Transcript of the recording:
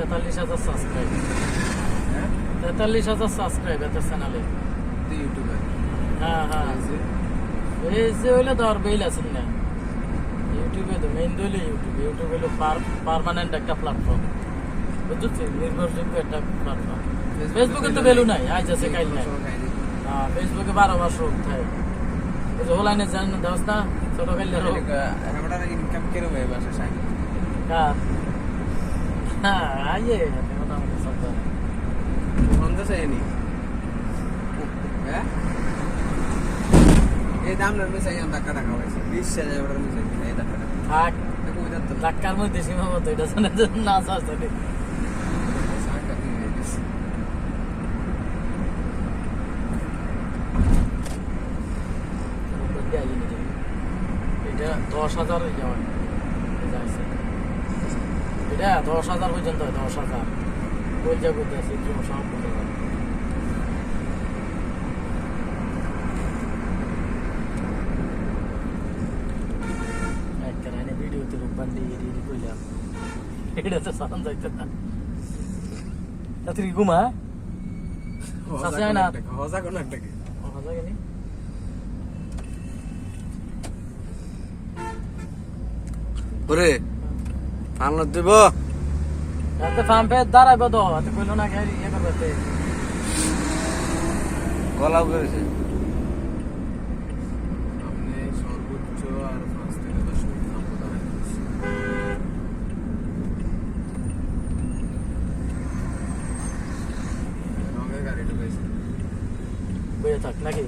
হাজার সাবস্ক্রাইব তেতাল্লিশ হাজার সাবস্ক্রাইব এত চ্যানেলে ইউটিউবে। হ্যাঁ হ্যাঁ। এই যে। হইলে তো আর বেইল আছেন না। ইউটিউবে তো মেইন তো হইলে ইউটিউব। ইউটিউব হইল পারমানেন্ট একটা প্ল্যাটফর্ম বুঝছি নির্ভরযোগ্য একটা প্ল্যাটফর্ম ফেসবুকে তো বেলু নাই। আজ আছে কাইল নাই। হ্যাঁ ফেসবুকে বারো মাস রোগ থাকে। এই যে হোলাইনে জান দেওয়াস না ছোট কাইলে রোগ। ইনকাম কীরকম হয় বাসা সাইন? হ্যাঁ। হ্যাঁ আইয়ে মোটামুটি সব জানে। বন্ধ চাইনি হ্যাঁ এই দাম না মিশাই আমি টাকা হয়েছে বিশ হাজার ওটার মিশাই এই টাকা টাকা থাক ধাক্কার মধ্যে সীমাবদ্ধ এটা জানে যে না আসলে এটা দশ হাজার হয়ে যাওয়ার এটা দশ হাজার পর্যন্ত হয় দশ হাজার। বলজা করতে আছে সব রানে ভিডিওতে রূপবান্ডি এডিট করলাম এটা তো সালাম যাইতে না। তুই ঘুমা? সাথে না? হজা কোন একটা কি। মজা গেলি ওরে আনলো দিব। এতে ফার্ম পে দাঁড়াইব তো এতে কইলো না গাড়ি ইয়ে করবে তে। গলাও করেছে থাক নাকি?